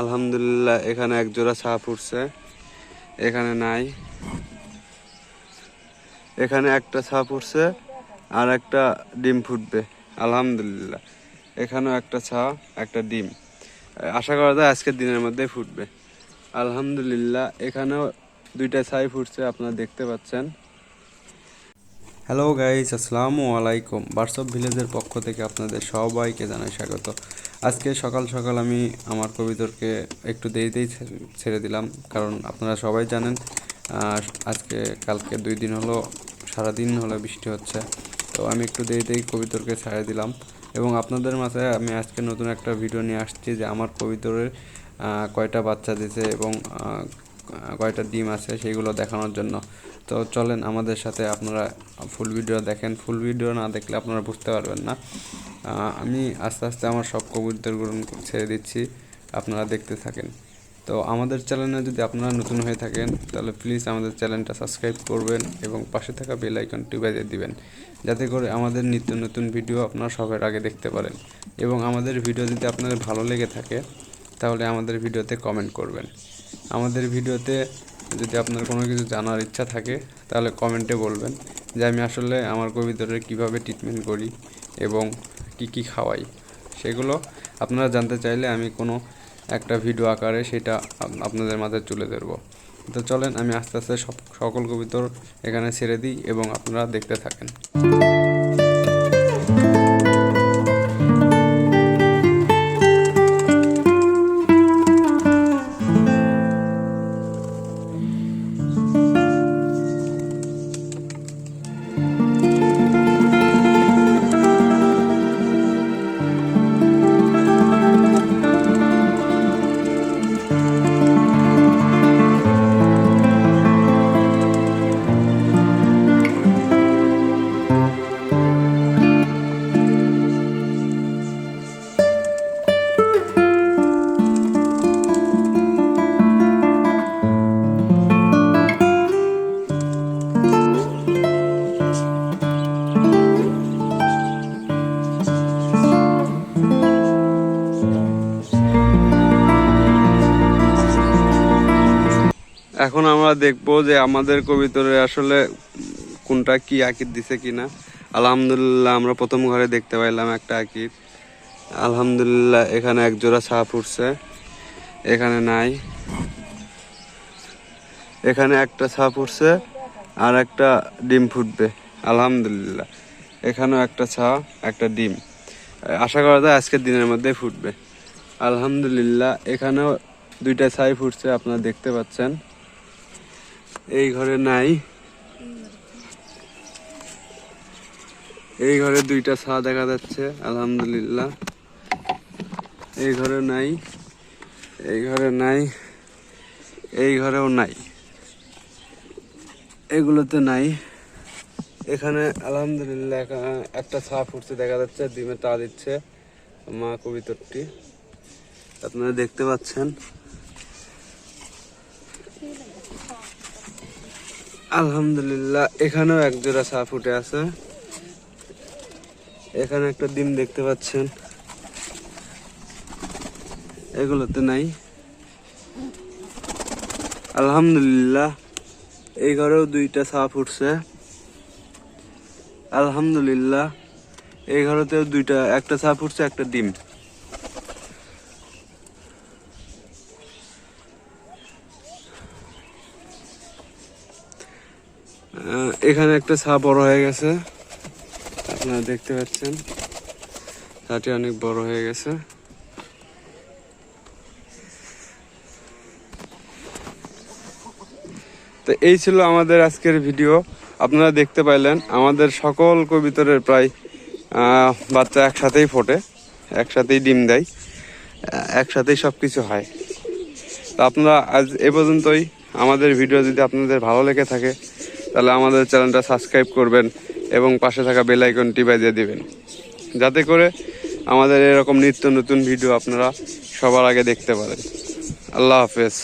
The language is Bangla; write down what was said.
আলহামদুলিল্লাহ, এখানে এক জোড়া ছা ফুটছে এখানে নাই। এখানে একটা ছা ফুটছে আর একটা ডিম ফুটবে। আলহামদুলিল্লাহ, এখানেও একটা ছা, একটা ডিম। আশা করা যায় আজকের দিনের মধ্যে ফুটবে। আলহামদুলিল্লাহ, এখানেও দুইটা ছাই ফুটছে, আপনারা দেখতে পাচ্ছেন। হ্যালো গাইস আসসালামু আলাইকুম। বার্সব ভিলেজের পক্ষ থেকে আপনাদের সবাইকে জানাই স্বাগত। আজকে সকাল সকাল আমি আমার কবিতরকে একটু দেরিতেই ছেড়ে দিলাম, কারণ আপনারা সবাই জানেন আজকে, কালকে দুই দিন হলো, সারাদিন হলো বৃষ্টি হচ্ছে, তো আমি একটু দেরিতেই কবিতরকে ছেড়ে দিলাম। এবং আপনাদের মাঝে আমি আজকে নতুন একটা ভিডিও নিয়ে আসছি যে আমার কবিতরের কয়টা বাচ্চা দিয়েছে এবং কয়টা ডিম আছে সেইগুলো দেখানোর জন্য। তো চলেন আমাদের সাথে আপনারা ফুল ভিডিও দেখেন। ফুল ভিডিও না দেখলে আপনারা বুঝতে পারবেন না। আমি আস্তে আস্তে আমার সব কবুতরগুলো ছেড়ে দিচ্ছি, আপনারা দেখতে থাকেন। তো আমাদের চ্যানেলে যদি আপনারা নতুন হয়ে থাকেন, তাহলে প্লিজ আমাদের চ্যানেলটা সাবস্ক্রাইব করবেন এবং পাশে থাকা বেল আইকনটি বাজিয়ে দিবেন, যাতে করে আমাদের নিত্য নতুন ভিডিও আপনারা সবার আগে দেখতে পারেন। এবং আমাদের ভিডিও যদি আপনাদের ভালো লেগে থাকে, তাহলে আমাদের ভিডিওতে কমেন্ট করবেন। আমাদের ভিডিওতে যদি আপনার কোনো কিছু জানার ইচ্ছা থাকে, তাহলে কমেন্টে বলবেন যে আমি আসলে আমার কবিতরের কীভাবে ট্রিটমেন্ট করি এবং কি কি খাওয়াই? সেগুলো আপনারা জানতে চাইলে আমি কোনো একটা ভিডিও আকারে সেটা আপ- আপনাদের মাঝে তুলে ধরবো। তো চলেন আমি আস্তে আস্তে সব সকল কবিতর এখানে ছেড়ে দিই এবং আপনারা দেখতে থাকেন। এখন আমরা দেখব যে আমাদের কবিতরে আসলে কোনটা কি আকির দিছে কিনা। আলহামদুলিল্লাহ আমরা প্রথম ঘরে দেখতে পাইলাম একটা আকির। আলহামদুলিল্লাহ এখানে এক জোড়া ছা ফুটছে এখানে নাই। এখানে একটা ছা ফুটছে আর একটা ডিম ফুটবে। আলহামদুলিল্লাহ। এখানেও একটা ছা একটা ডিম। আশা করা যায় আজকের দিনের মধ্যে ফুটবে। আলহামদুলিল্লাহ, এখানেও দুইটা ছাই ফুটছে আপনারা দেখতে পাচ্ছেন। এই ঘরে নাই। এই ঘরে দুইটা ছা দেখা যাচ্ছে, আলহামদুলিল্লাহ। এই ঘরে নাই, এই ঘরে নাই, এই ঘরেও নাই। এগুলোতে নাই। এখানে আলহামদুলিল্লাহ একটা ছা ফুটছে, দেখা যাচ্ছে, ডিমে তা দিচ্ছে, মা কবিতরটি। আপনারা দেখতে পাচ্ছেন। আলহামদুলিল্লাহ, এখানেও এক জোড়া চা ফুটে আছে। এখানে একটা ডিম দেখতে পাচ্ছেন। এগুলোতে নাই। আলহামদুলিল্লাহ, এই ঘরেও দুইটা চা ফুটছে। আলহামদুলিল্লাহ, এই ঘরেতেও দুইটা, একটা চা ফুটছে, একটা ডিম। এখানে একটা ছা বড় হয়ে গেছে। আপনারা দেখতে পাচ্ছেন। ছাটি অনেক বড় হয়ে গেছে। তো এই ছিল আমাদের আজকের ভিডিও। আপনারা দেখতে পাইলেন, আমাদের সকল কবিতরের প্রায় বাচ্চা একসাথেই ফোটে, একসাথেই ডিম দেয় একসাথেই সব কিছু হয়। তো আপনারা আজ এ পর্যন্তই। আমাদের ভিডিও যদি আপনাদের ভালো লেগে থাকে তাহলে আমাদের চ্যানেলটা সাবস্ক্রাইব করবেন এবং পাশে থাকা বেল আইকনটি বাজিয়ে দিবেন। যাতে করে আমাদের এরকম নিত্য নতুন ভিডিও আপনারা সবার আগে দেখতে পারেন। আল্লাহ হাফেজ।